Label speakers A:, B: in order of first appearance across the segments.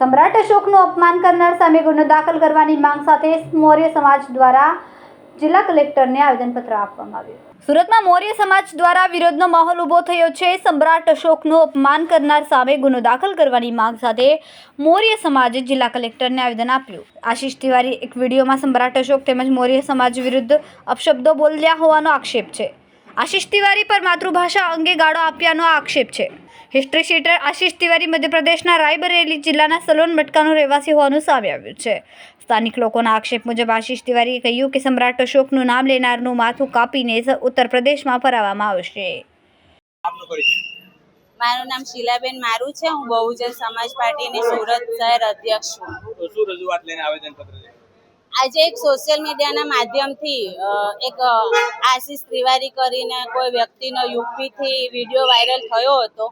A: સમ્રાટ અશોકનું અપમાન કરનાર સામે ગુનો દાખલ કરવાની માંગ સાથે મૌર્ય સમાજ દ્વારા જિલ્લા કલેક્ટરને આવેદનપત્ર આપવામાં આવ્યું. સુરતમાં મૌર્ય સમાજ દ્વારા વિરોધનો માહોલ ઊભો થયો છે. સમ્રાટ અશોકનું અપમાન કરનાર સામે ગુનો દાખલ કરવાની માંગ સાથે મૌર્ય સમાજે જિલ્લા કલેક્ટરને આવેદન આપ્યું. આશિષ તિવારી, એક વિડીયોમાં સમ્રાટ અશોક તેમજ મૌર્ય સમાજ વિરુદ્ધ અપશબ્દો બોલ્યા હોવાનો આક્ષેપ છે. આશિષ તિવારી પર માતૃભાષા અંગે ગાળો આપ્યાનો આક્ષેપ છે. હિસ્ટ્રી શીટર આશિષ તિવારી મધ્યપ્રદેશના રાયબરેલી જિલ્લાના સલોન મટકાનો રહેવાસી હોવાનું સામે આવ્યું છે. સ્થાનિક લોકોના આક્ષેપ મુજબ આશિષ તિવારીએ કહ્યું કે સમ્રાટ અશોકનું નામ લેનારનું માથું કાપીને ઉત્તર પ્રદેશમાં ફરાવવામાં આવશે.
B: મારું નામ શીલાબેન મારું છે. હું બહુજન સમાજ પાર્ટીની સુરત શહેર અધ્યક્ષ છું.
C: શું રજૂઆત લઈને આવેદન
B: આજે એક સોશિયલ મીડિયાના માધ્યમથી એક આશીષ ત્રિવારી કરીને કોઈ વ્યક્તિનો યુપીથી વીડિયો વાયરલ થયો હતો.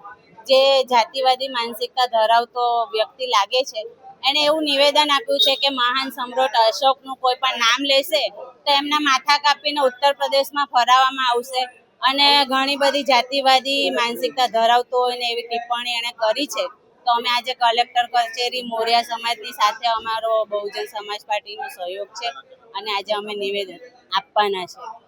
B: જે જાતિવાદી માનસિકતા ધરાવતો વ્યક્તિ લાગે છે, એણે એવું નિવેદન આપ્યું છે કે મહાન સમ્રાટ અશોકનું કોઈ પણ નામ લેશે, તો એમના માથા કાપીને ઉત્તર પ્રદેશમાં ફરાવવામાં આવશે. અને ઘણી બધી જાતિવાદી માનસિકતા ધરાવતો હોય ને એવી ટિપ્પણી એણે કરી છે. તો અમે આજે કલેક્ટર કચેરી મોરિયા સમાજની સાથે અમારો બહુજન સમાજ પાર્ટીનો સહયોગ છે અને આજે અમે નિવેદન આપવાના છે.